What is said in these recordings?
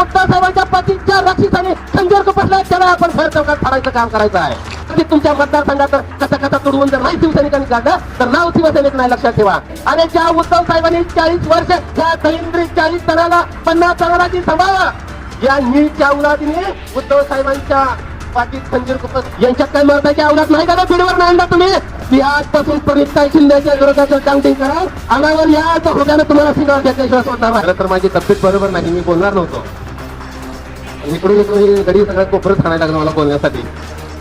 उद्धव साहेबांच्या पतीच्या रक्षिताने खंजीर कुपसला त्याला आपण फेर चौकात फाडायचं काम करायचं आहे. आणि तुमच्या मतदारसंघात कसा कसा तुडवून जर नाही शिवसैनिकांनी काढलं तर नाव शिवसैनिक नाही लक्षात ठेवा. आणि ज्या उद्धव साहेबांनी चाळीस वर्ष या दलिंद्री चाळीस जणाला पन्नास जणाला जी सांभाळा या नीटच्या औलादीने उद्धव साहेबांच्या पाटील खंजीर कुपस यांच्यात काय मर्दाची औलाद नाही का पिढीवर नाही आणला तुम्ही? ती आजपासून परिस्थिती शिंदेच्या विरोधाचं काउंटिंग करा अनावर या होत्यानं तुम्हाला सिगार घेतल्याशिवाय स्वतः खरं तर माझी तब्येत बरोबर नाही मी बोलणार नव्हतो. इकडून इकडून ही गडी सगळं कोपरच खाण्याला लागलं मला बोलण्यासाठी.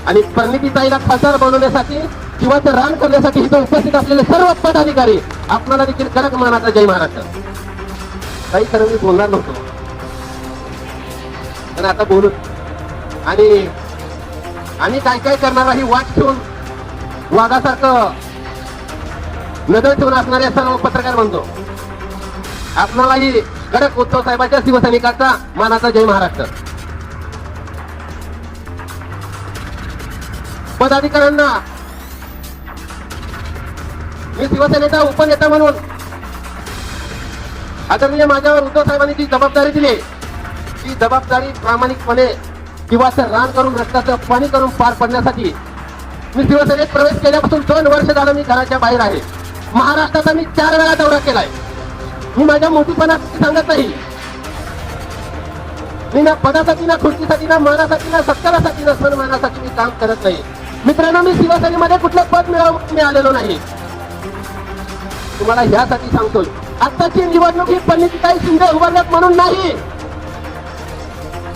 आणि परिणितीताईला खासदार बनवण्यासाठी किंवा ते रान करण्यासाठी इथं उपस्थित असलेले सर्व पदाधिकारी आपल्याला देखील कडक मानाचा जय महाराष्ट्र. काही खरं मी बोलणार नव्हतो. पण आता बोलू. आणि आणि काय काय करणारा ही वाट ठेवून वाघासारखं नजर ठेवून असणारे सर्व पत्रकार म्हणतो आपणालाही कडक उद्धव साहेबांच्या शिवसैनिकाचा मानाचा जय महाराष्ट्र. पदाधिकाऱ्यांना. मी शिवसेनेचा उपनेता म्हणून. आदरणीय माझ्यावर उद्धव साहेबांनी जी जबाबदारी दिली ती जबाबदारी प्रामाणिकपणे किंवा रान करून रस्त्याचं पाणी करून पार पडण्यासाठी मी शिवसेनेत प्रवेश केल्यापासून दोन वर्ष झालं मी घराच्या बाहेर आहे. महाराष्ट्राचा मी चार वेळा दौरा केलाय. मी माझ्या मोठीपणासाठी सांगत नाही. मी ना पदासाठी ना खुर्चीसाठी ना मानासाठी ना सत्कारासाठी ना सन्मानासाठी मी काम करत नाही. मित्रांनो मी शिवसेनेमध्ये कुठलं पद मिळवून मिळालेलो नाही. तुम्हाला ह्यासाठी सांगतोय. आताची निवडणूक ही पंडितताई शिंदे उभारण्यात म्हणून नाही.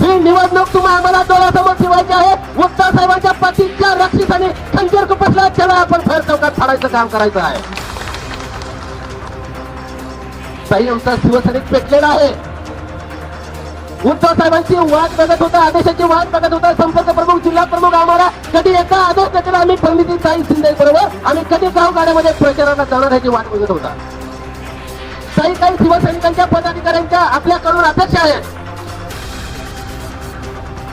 ही निवडणूक तुम्हाला आम्हाला डोळ्यासमोर ठेवायची आहे. मुक्ता साहेबांच्या पतीच्या रक्षिताने खंजर कुपसला त्याला आपण फेर चौकात फाडायचं काम करायचं आहे. ताई आमचा शिवसेनेत पेटलेला आहे. उद्धव साहेबांची वाट बघत होता आदेशाची वाट बघत होता. संपर्क प्रमुख जिल्हा प्रमुख आम्हाला कधी एका आदेश देतील आम्ही पंडितजी ताई शिंदे बरोबर. आम्ही कधी गाव गाड्यामध्ये प्रचाराला जाणार ह्याची वाट बघत होता. काही काही शिवसैनिकांच्या पदाधिकाऱ्यांच्या आपल्याकडून अपेक्षा आहेत.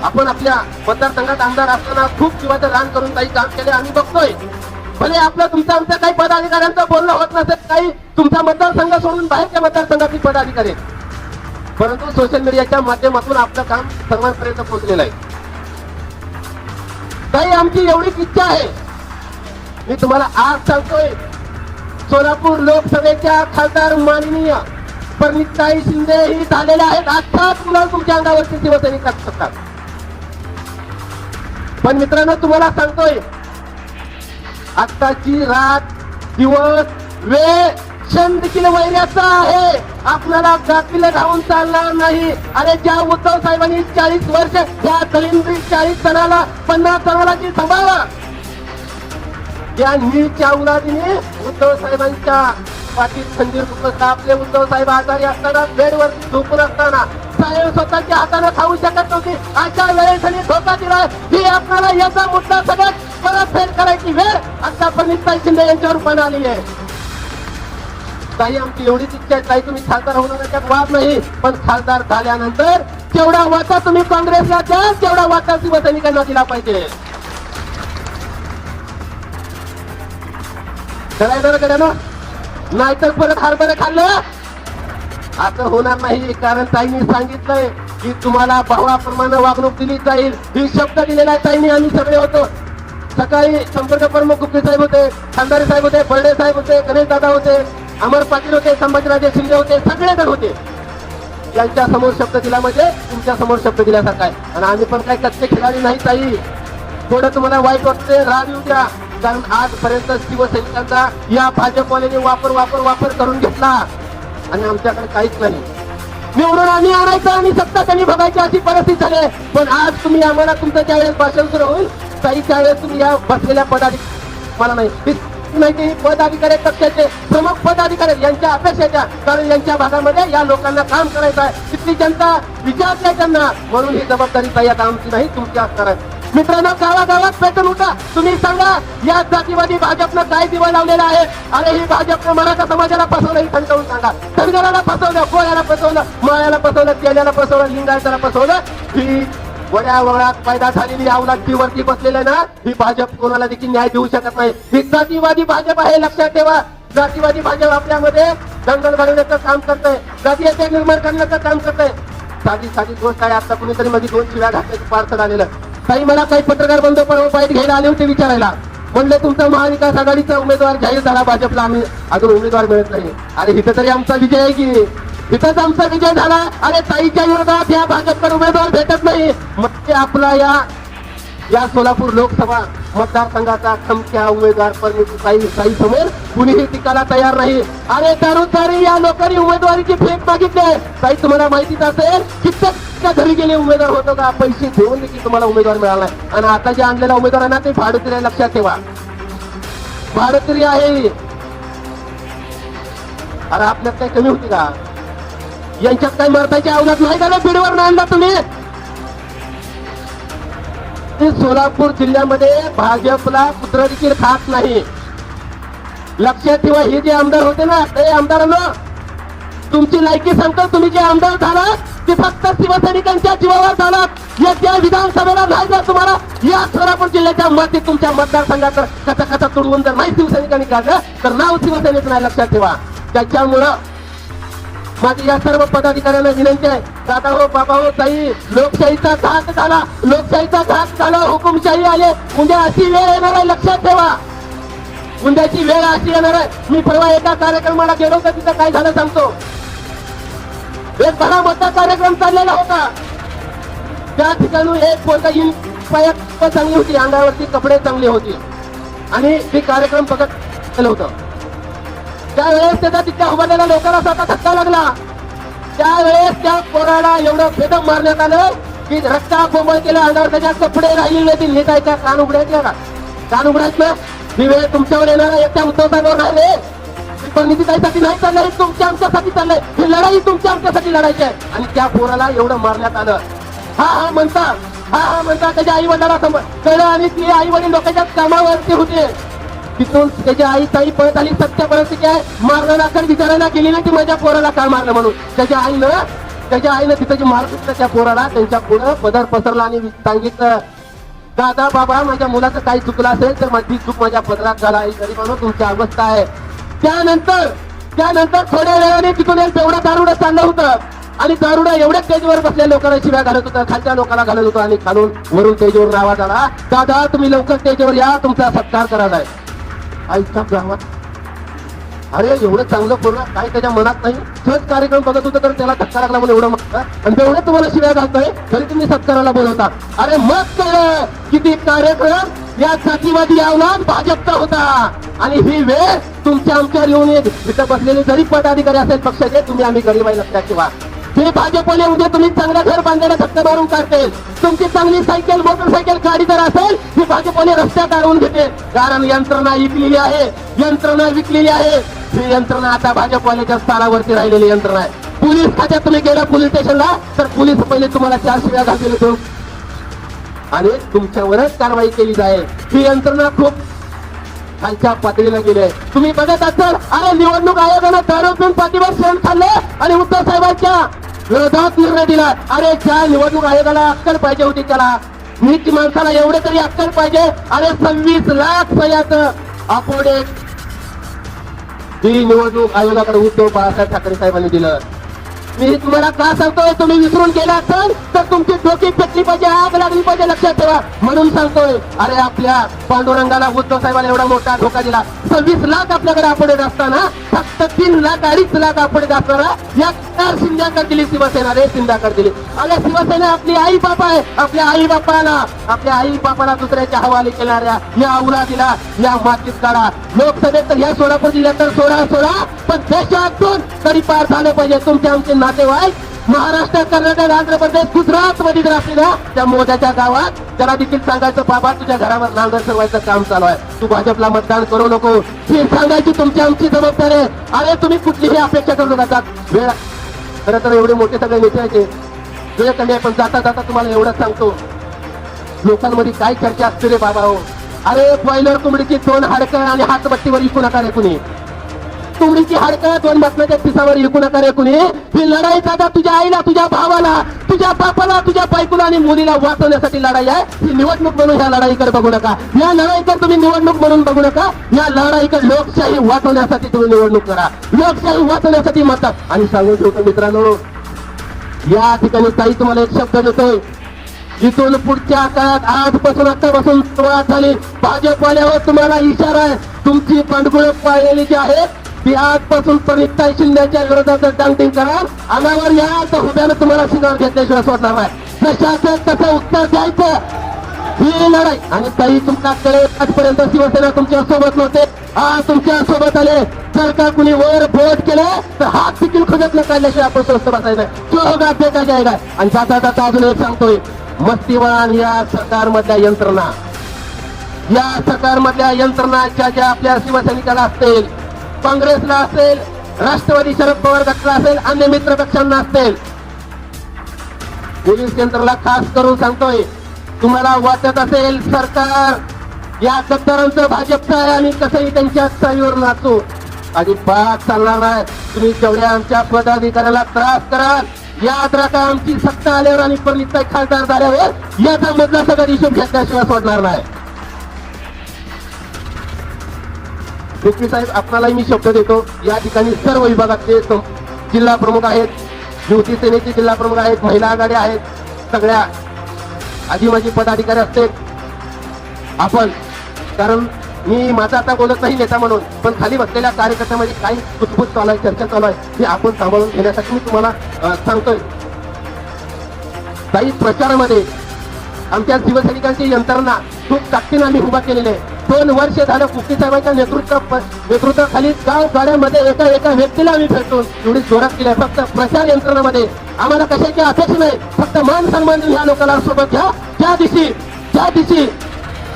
आपण आपल्या मतदारसंघात आमदार असताना खूप जीवाचं रान करून काही काम केले. आम्ही बघतोय. भले आपलं तुमचं आमच्या काही पदाधिकाऱ्यांचं बोलणं होत नसेल काही तुमचा मतदारसंघ सोडून बाहेरच्या मतदारसंघातील पदाधिकारी आहेत. परंतु सोशल मीडियाच्या माध्यमातून आपलं काम सर्वांपर्यंत पोहोचलेलं आहे. ताई आमची एवढीच इच्छा आहे. मी तुम्हाला आज सांगतोय सोलापूर लोकसभेच्या खासदार माननीय परिणिताई शिंदे ही झालेल्या आहेत. आत्ताच मुलं तुमच्या अंगावरती शिवसैनिक असतात पण मित्रांनो तुम्हाला सांगतोय आत्ताची रात दिवस वेळ क्षण देखील वैर्याचा आहे. आपल्याला जातीला धावून चालणार नाही. अरे ज्या उद्धव साहेबांनी चाळीस वर्ष या दलिंद्री चाळीस जणाला पन्नास जणाला जी सांभाळा या नीच्या उलादीने उद्धव साहेबांच्या पाठीत खंजीर खुपसला आपले उद्धव साहेब आजारी असताना बेडवरती झोपून असताना साहेब स्वतःच्या हाताने खाऊ शकत नव्हती. अशा वेळेस आणि धोका दिला. ही आपल्याला याचा मुद्दा सगळ्यात परत फेर करायची वेळ आता पंडित शिंदे यांच्यावर पण आली आहे. काही आमची एवढीच इच्छा आहे तुम्ही खासदार होणार त्यात वाद नाही. पण खासदार झाल्यानंतर केवढा वाटा तुम्ही काँग्रेसला द्या तेवढा वाटा शिवसैनिकांना दिला पाहिजे. करायचं ना. नाहीतर परत हरभरे खाल्लं. असं होणार नाही कारण ताईंनी सांगितलंय की तुम्हाला भावाप्रमाणे वागणूक दिली जाईल. ही शब्द दिलेला आहे ताईंनी आम्ही सगळे होतो. सकाळी संपर्क प्रमुख गुप्ते साहेब होते खानदारी साहेब होते बर्डे साहेब होते गणेश दादा होते. अमर पाटील होते संभाजीराजे शिंदे होते सगळेजण होते. यांच्या समोर शब्द दिला म्हणजे तुमच्यासमोर शब्द दिल्यासारखा आहे. आणि आम्ही पण काही कच्चे खिलाडी नाही ताई. थोडं तुम्हाला वाईट वाटते राग येऊ द्या. कारण आजपर्यंत शिवसैनिकांचा या भाजपवाल्याने वापर वापर वापर करून घेतला. आणि आमच्याकडे काहीच नाही. निवडून आम्ही आणायचं आणि सत्ता त्यांनी बघायची अशी परिस्थिती झाली आहे. पण आज तुम्ही आम्हाला तुमचं ज्यावेळेस भाषण सुरू होईल काही त्यावेळेस तुम्ही या बसलेल्या पदाधिक मला नाही नाही की पदाधिकारी पक्षाचे प्रमुख पदाधिकारी यांच्या अपेक्षाच्या कारण यांच्या भागामध्ये या लोकांना काम करायचं आहे. तिथली जनता विचारते त्यांना. म्हणून ही जबाबदारी ताई आता आमची नाही तुमची असणार आहे. मित्रांनो गावागावात पेटून उठा. तुम्ही सांगा या जातीवादी भाजपनं काय दिवा लावलेला आहे? अरे ही भाजपनं मराठा समाजाला फसवलं ही थंडवून सांगा. धनगराला फसवलं कोळ्याला फसवलं माळ्याला फसवलं तेल्याला फसवलं लिंगायताला फसवलं ही वड्या वळात पैदा झालेली अवलाद वरती बसलेलं ना? ही भाजप कोणाला देखील न्याय देऊ शकत नाही. ही जातीवादी भाजप आहे लक्षात ठेवा. जातीवादी भाजप आपल्यामध्ये दंगल घालवण्याचं काम करतंय. जातीयते निर्माण करण्याचं काम करतंय. साधी साधी गोष्ट आहे आता कुणीतरी मध्ये दोन शिव्या घातल्याचं पार्सल आलेलं ताई मला काही पत्रकार बंधू पण हो, बाईट घ्यायला आले होते विचारायला. म्हणलं तुमचा महाविकास आघाडीचा उमेदवार जाहीर झाला भाजपला. आम्ही अजून उमेदवार मिळत नाही. अरे इथं तरी आमचा विजय आहे की? तिथंच आमचा विजय झाला. अरे ताईच्या विरोधात या भाजपकडे उमेदवार भेटत नाही. म्हणजे आपला या या सोलापूर लोकसभा मतदारसंघाचा खमक्या उमेदवार परमिताई साई समोर कुणीही टिकायला तयार नाही. अरे दारोदारी या लोकांनी उमेदवारीची फेक मागितली आहे. ताई तुम्हाला माहितीच असेल कित्येक घरी गेले उमेदवार होतो का? पैसे देऊन देखील तुम्हाला उमेदवार मिळाला आणि आता जे आणलेला उमेदवार आहे ना ते भाडोत्री लक्षात ठेवा. भाडोत्री आहे. अरे आपल्यात काही कमी होती का? यांच्यात काही मरतायच्या अवघात नाही का रे बीडवर आणला तुम्ही. ते सोलापूर जिल्ह्यामध्ये भाजपला कुत्र देखील खात नाही. लक्षात ठेवा हे जे आमदार होते ना ते आमदारांना तुमची लायकी सांगतो तुम्ही जे आमदार झाला ते फक्त शिवसैनिकांच्या जीवावर झालात. याच्या विधानसभेला जायचं तुम्हाला या सोलापूर जिल्ह्याच्या मते तुमच्या मतदारसंघात कथा कथा तुडवून जर नाही शिवसैनिकांनी काढलं तर नाव शिवसैनिक नाही लक्षात ठेवा. त्याच्यामुळं माझी या सर्व पदाधिकाऱ्याला विनंती आहे. दादा हो बाबा हो ताई लोकशाहीचा घात झाला लोकशाहीचा घात झाला हुकुमशाही आले. उद्या अशी वेळ येणार आहे लक्षात ठेवा. उद्याची वेळ अशी येणार आहे. मी परवा एका कार्यक्रमाला गेलो तर तिथं काय झालं सांगतो. एक बरा मोठा कार्यक्रम चाललेला होता. त्या ठिकाणी एक पोरगा येईल पायात चांगली होती अंगावरती कपडे चांगले होते. आणि ते कार्यक्रम बघत केलं होतं. त्यावेळेस त्याचा तिथल्या उभारलेल्या लोकांना स्वतः धक्का लागला त्यावेळेस त्या पोराला एवढं बेदम मारण्यात आलं की रक्ता कोमळ केलं अंगावर त्याच्या कपडे राहिले ते लिहितायच्या कान उघडायच्या का कान उघडायचं मी वेळ तुमच्यावर येणार एकट्या उद्धव राहिले. पण नितीताईसाठी नाही चाललंय तुमच्या आमच्यासाठी चाललंय. ही लढाई तुमच्या आमच्यासाठी लढायची आहे. आणि त्या पोराला एवढं मारण्यात आलं. हा हा म्हणता हा हा म्हणता त्याच्या आई वडिलांना समज कळलं आणि ती आई वडील लोकांच्या कामावरती होते. तिथून त्याची आई ताई पळत आली सत्य परिस्थिती काय मारलं नाकर विचारायला गेली नाही ती माझ्या पोराला काय मारलं म्हणून. त्याच्या आईनं त्याच्या आईनं तिथं मार मारत त्या पोराला त्यांच्या पुढं पदर पसरला आणि सांगितलं दादा बाबा माझ्या मुलाचं काही चुकलं असेल तर माझी चूक माझ्या पदरात झाला. तरी म्हणून तुमची अवस्था आहे. त्यानंतर त्यानंतर थोड्या वेळाने तिथून एक एवढं दारुडं चाललं होतं. आणि दारुडा एवढ्या तेजवर बसल्या लोकांना शिव्या घालत होता खालच्या लोकांना घालत होता आणि खालून वरून तेजवर आवाज आला दादा तुम्ही लवकर तेजवर या तुमचा सत्कार करायला आहे. आईच्या गावात. अरे एवढं चांगलं पोरं काय त्याच्या मनात नाही? सहज कार्यक्रम बघत होतं तर त्याला धक्का लागला म्हणून एवढं म्हणतं आणि तेवढं तुम्हाला शिव्या घालतोय तरी तुम्ही सत्काराला बोलवता. अरे मग कळलं किती कार्यक्रम! या जातीवादी अवलाद भाजपचा होता. आणि ही वेळ तुमच्या आमच्यावर येऊन येत इथं बसलेले जरी पदाधिकारी असेल पक्षाचे तुम्ही आम्ही गरीब आहे लक्षात ठेवा. हे भाजपने उद्या तुम्ही चांगलं घर बांधण्याला धक्का मारून काढतील तुमची चांगली सायकल मोटरसायकल गाडी जर असेल ही भाजपने रस्त्यात अडवून घेते. कारण यंत्रणा विकलेली आहे यंत्रणा विकलेली आहे. ही यंत्रणा आता भाजपवाल्याच्या स्थानावरती राहिलेली यंत्रणा आहे. पोलीस खात्यात तुम्ही गेला पोलीस स्टेशनला तर पोलीस पहिले तुम्हाला चार शिव्या घालतील तो आणि तुमच्यावरच कारवाई केली जाईल. ही यंत्रणा खूप खालच्या पातळीला गेले तुम्ही बघत असाल अरे निवडणूक आयोगानं दारू पिऊन पाठीवर शेण खाल्लं आणि उद्धव साहेबांच्या विरोधात निर्णय दिला. अरे ज्या निवडणूक आयोगाला अक्कल पाहिजे होती त्याला. नीट माणसाला एवढे तरी अक्कल पाहिजे. अरे सव्वीस लाख सह्याच अपोडे ही निवडणूक आयोगाकडे उद्धव बाळासाहेब ठाकरे साहेबांनी दिलं. मी तुम्हाला का सांगतोय? तुम्ही विसरून गेला असाल तर तुमची डोकी पेटली पाहिजे आग लागली पाहिजे लक्षात ठेवा. म्हणून सांगतोय अरे आपल्या पांडुरंगाला उद्धव साहेबांना एवढा मोठा धोका दिला. सव्वीस लाख आपल्याकडे आपडेत असताना फक्त तीन लाख अडीच लाख आपडेत असताना या चार शिंद्याकडे दिली शिवसेना रे शिंद्याकडे दिली अरे शिवसेना आपली आई बापा आहे. आपल्या आई बापाला आपल्या आई बापाला दुसऱ्याच्या हवाले केणाऱ्या या अवलादीला या मातीत काढा. लोकसभेत तर या सोळापूर जिल्ह्यात तर सोळा सोळा पण देशातून तरी पार झालं पाहिजे. तुमचे आमचे नातेवाईक महाराष्ट्र कर्नाटक आंध्र प्रदेश गुजरात मध्ये जर असले त्या मोद्याच्या गावात त्याला देखील सांगायचं बाबा तुझ्या घरावर नांगर सरवायचं काम चालू आहे. तू भाजपला मतदान करू नको. ही सांगायची तुमची आमची जबाबदारी आहे. अरे तुम्ही कुठलीही अपेक्षा करू नका. वेळ. खरं तर एवढे मोठे सगळे नेते आहेत ते. वेळ कमी आहे पण जाता जाता तुम्हाला एवढंच सांगतो. लोकांमध्ये काय चर्चा असते रे बाबा हो. अरे बॉयलर कोंबडीची दोन हाडकं आणि हातबट्टीवर विकू नका रे कुणी. चुमडीची हाडकं दोन बसण्याच्या पिसावर विकू नका रे कुणी. ही लढाई दादा तुझ्या आईला तुझ्या भावाला तुझ्या बापाला तुझ्या बायकोला आणि मुलीला वाचवण्यासाठी लढाई आहे. ही निवडणूक म्हणून ह्या लढाईकडे बघू नका. या लढाईकडे तुम्ही निवडणूक म्हणून बघू नका. या लढाईकडे लोकशाही वाचवण्यासाठी तुम्ही निवडणूक करा. लोकशाही वाचवण्यासाठी म्हणतात. आणि सांगून ठेवतो मित्रांनो या ठिकाणी ताई तुम्हाला एक शब्द देतोय. इथून पुढच्या काळात आजपासून आतापासून सुरुवात झाली. भाजपवाल्यावर तुम्हाला इशारा आहे. तुमची पांडगुळ पाळलेली जी आहे की आजपासून परिताई शिंदेच्या विरोधात डांटिंग करा अंगावर या तर हुब्यानं तुम्हाला शिंगावर घेतल्याशिवाय सोडणार नाही. तशाचं तसं उत्तर द्यायचं. ही लढाई. आणि ताई तुमच्याकडे आजपर्यंत शिवसेना तुमच्यासोबत नव्हते. आज तुमच्यासोबत आले. जर का कुणी वर बोट केलं तर हात देखील खुदत न काढल्याशिवाय आपण स्वस्त बसायचं तो होगा फेका जायला आणि जाता जाता अजून एक सांगतोय. मस्तीवान या सरकारमधल्या यंत्रणा. या सरकारमधल्या यंत्रणाच्या ज्या आपल्या शिवसैनिकाला असतील काँग्रेसला असेल राष्ट्रवादी शरद पवार गटाला असेल अन्य मित्र पक्षांना असेल. पोलीस यंत्रणाला खास करून सांगतोय तुम्हाला वाटत असेल सरकार या सत्तारांचं भाजपचं आहे आणि कसंही त्यांच्या चालीवर नाचू. अजिबात चालणार नाही. तुम्ही जेवढ्या आमच्या पदाधिकाऱ्याला त्रास कराल याद राखा आमची सत्ता आल्यावर आणि परिणित खासदार झाल्यावर याचा मधला सगळा हिशोब घेतल्याशिवाय सोडणार नाही. देशमी साहेब आपल्यालाही मी शब्द देतो या ठिकाणी सर्व विभागातले जिल्हा प्रमुख आहेत युवती सेनेचे जिल्हा प्रमुख आहेत महिला आघाडी आहेत सगळ्या आधी माझी पदाधिकारी असते आपण कारण मी माझा आता बोलत नाही नेता म्हणून पण खाली बसलेल्या कार्यकर्त्यामध्ये काही कुतकुत चालू आहे चर्चा चालू आहे हे आपण सांभाळून घेण्यासाठी मी तुम्हाला सांगतोय. काही प्रचारामध्ये आमच्या शिवसैनिकांची यंत्रणा खूप ताकदीनं आम्ही उभा केलेली आहे. दोन वर्ष झालं कुस्ती साहेबांच्या नेतृत्व नेतृत्वाखाली गाव गाड्यामध्ये एका एका व्यक्तीला आम्ही भेटून एवढी जोरात केली. फक्त प्रचार यंत्रणामध्ये. आम्हाला कशाची अपेक्षा नाही. फक्त मान सन्मान ह्या लोकांना सोबत घ्या. ज्या दिवशी ज्या दिवशी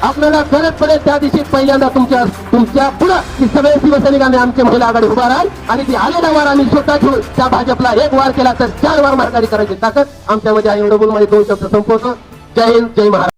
आपल्याला गरज पडेल त्या दिवशी पहिल्यांदा तुमच्या तुमच्या पुढं की सगळे शिवसैनिकांनी आमच्या महिला आघाडी उभा राहाल. आणि ती आलेला वार आम्ही स्वतः घेऊन त्या भाजपला एक वार केला तर चार वार माघारी करायची ताकद आमच्यामध्ये आहे. एवढं बोलून दोन शब्द संपवतो. जय हिंद जय महाराज